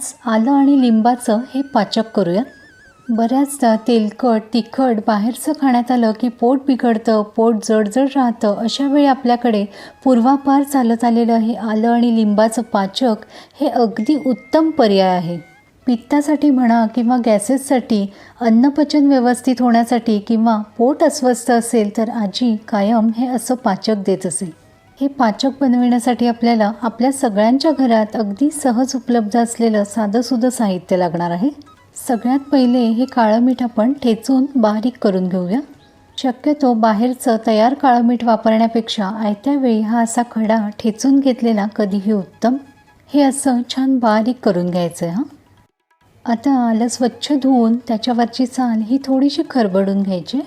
आज आलं आणि लिंबाचं हे पाचक करूया. बऱ्याचदा तेलकट तिखट बाहेरचं खाण्यात आलं की पोट बिघडतं पोट जडजड राहतं अशा वेळी आपल्याकडे पूर्वापार चालत आलेलं हे आलं आणि लिंबाचं पाचक हे अगदी उत्तम पर्याय आहे. पित्तासाठी म्हणा किंवा गॅसेससाठी अन्नपचन व्यवस्थित होण्यासाठी किंवा पोट अस्वस्थ असेल तर आजी कायम हे असं पाचक देत असे. हे पाचक बनविण्यासाठी आपल्याला आपल्या सगळ्यांच्या घरात अगदी सहज उपलब्ध असलेलं साधंसुधं साहित्य लागणार आहे. सगळ्यात पहिले हे काळं मीठ आपण ठेचून बारीक करून घेऊया. शक्यतो बाहेरचं तयार काळं मीठ वापरण्यापेक्षा आयत्या वेळी हा असा खडा ठेचून घेतलेला कधीही उत्तम. हे असं छान बारीक करून घ्यायचं आहे हां. आता आलं स्वच्छ धुवून त्याच्यावरची साल ही थोडीशी खरबडून घ्यायची.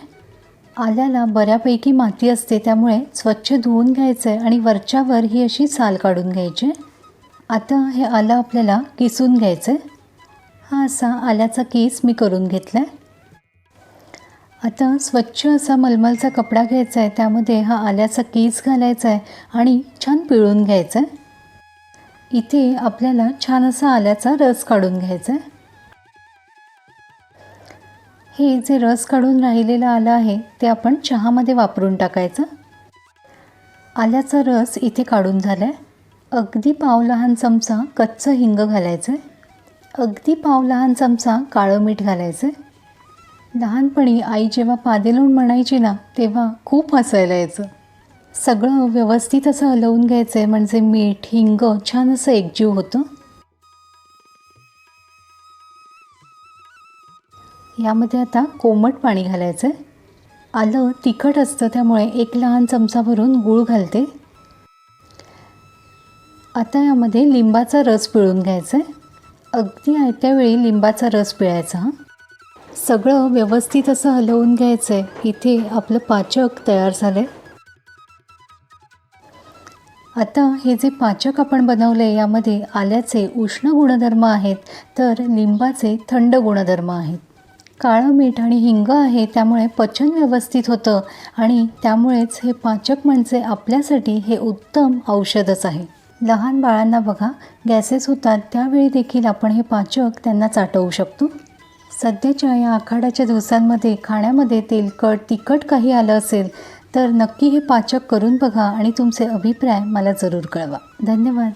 आल्याला बऱ्यापैकी माती असते त्यामुळे स्वच्छ धुवून घ्यायचं आहे आणि वरच्यावर ही अशी साल काढून घ्यायची. आता हे आलं आपल्याला किसून घ्यायचं आहे हा असा आल्याचा केस मी करून घेतला आहे आता स्वच्छ असा मलमलचा कपडा घ्यायचा आहे त्यामध्ये हा आल्याचा केस घालायचा आहे आणि छान पिळून घ्यायचा आहे इथे आपल्याला छान असा आल्याचा रस काढून घ्यायचा आहे हे जे रस काढून राहिलेलं आलं आहे ते आपण चहामध्ये वापरून टाकायचं. आल्याचा रस इथे काढून झाला आहे अगदी पाव लहान चमचा कच्चं हिंग घालायचं आहे अगदी पाव लहान चमचा काळं मीठ घालायचं आहे लहानपणी आई जेव्हा पादेलोण म्हणायची ना तेव्हा खूप हसायला यायचं. सगळं व्यवस्थित असं हलवून घ्यायचं आहे म्हणजे मीठ हिंग छान असं एकजीव होतं. यामध्ये आता कोमट पाणी घालायचं आहे आलं तिखट असतं त्यामुळे एक लहान चमचा भरून गूळ घालते. आता यामध्ये लिंबाचा रस पिळून घ्यायचा आहे अगदी आयत्या वेळी लिंबाचा रस पिळायचा. हां सगळं व्यवस्थित असं हलवून घ्यायचं आहे इथे आपलं पाचक तयार झालं आहे आता हे जे पाचक आपण बनवलं आहे यामध्ये आल्याचे उष्ण गुणधर्म आहेत तर लिंबाचे थंड गुणधर्म आहेत. काळं मीठ आणि हिंग आहे त्यामुळे पचन व्यवस्थित होतं आणि त्यामुळेच हे पाचक म्हणजे आपल्यासाठी हे उत्तम औषधच आहे. लहान बाळांना बघा गॅसेस होतात त्यावेळी देखील आपण हे पाचक त्यांना चाटवू शकतो. सध्याच्या या आखाड्याच्या दिवसांमध्ये खाण्यामध्ये तेलकट तिखट काही आलं असेल तर नक्की हे पाचक करून बघा आणि तुमचे अभिप्राय मला जरूर कळवा. धन्यवाद.